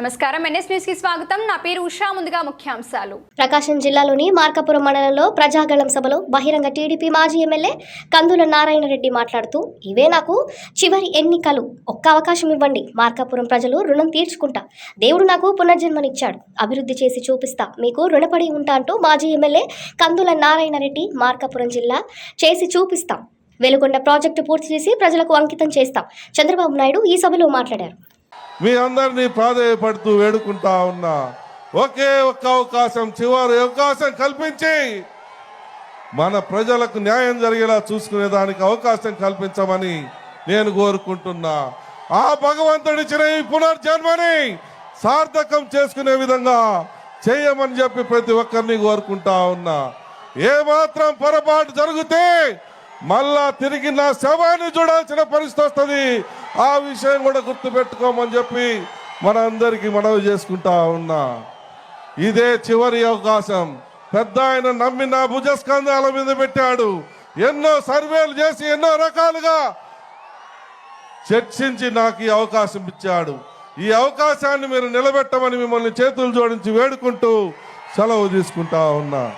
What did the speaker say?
నమస్కారం. ఎన్ఎస్ న్యూస్కి స్వాగతం. నా పేరు ఉషా. ముందుగా ముఖ్యాంశాలు. ప్రకాశం జిల్లాలోని మార్కాపురం మండలంలో ప్రజాగళం సభలో బహిరంగ టీడీపీ మాజీ ఎమ్మెల్యే కందుల నారాయణ రెడ్డి మాట్లాడుతూ ఇవే నాకు చివరి ఎన్నికలు. ఒక్క అవకాశం ఇవ్వండి. మార్కాపురం ప్రజలు రుణం తీర్చుకుంటా. దేవుడు నాకు పునర్జన్మనిచ్చాడు. అభివృద్ధి చేసి చూపిస్తా. మీకు రుణపడి ఉంటా అంటూ మాజీ ఎమ్మెల్యే కందుల నారాయణ రెడ్డి మార్కాపురం జిల్లా చేసి చూపిస్తాం. వెలుగొండ ప్రాజెక్టు పూర్తి చేసి ప్రజలకు అంకితం చేస్తాం. చంద్రబాబు నాయుడు ఈ సభలో మాట్లాడారు. మీ అందరినీ ప్రాధాయపడుతూ వేడుకుంటా ఉన్నా. ఒకే ఒక్క అవకాశం చివరి అవకాశం కల్పించి మన ప్రజలకు న్యాయం జరిగేలా చూసుకునే దానికి అవకాశం కల్పించమని నేను కోరుకుంటున్నా. ఆ భగవంతుడిచ్చిన ఈ పునర్జన్మని సార్థకం చేసుకునే విధంగా చేయమని చెప్పి ప్రతి ఒక్కరిని కోరుకుంటా ఉన్నా. ఏమాత్రం పొరపాటు జరిగితే మళ్ళా తిరిగి నా శవాన్ని చూడాల్సిన పరిస్థితి వస్తుంది. ఆ విషయం కూడా గుర్తుపెట్టుకోమని చెప్పి మన అందరికీ మనవి చేసుకుంటా ఉన్నా. ఇదే చివరి అవకాశం. పెద్ద ఆయన నమ్మి నా భుజస్కంధాల మీద పెట్టాడు. ఎన్నో సర్వేలు చేసి ఎన్నో రకాలుగా చర్చించి నాకు ఈ అవకాశం ఇచ్చాడు. ఈ అవకాశాన్ని మీరు నిలబెట్టమని మిమ్మల్ని చేతులు జోడించి వేడుకుంటూ సెలవు తీసుకుంటా ఉన్నా.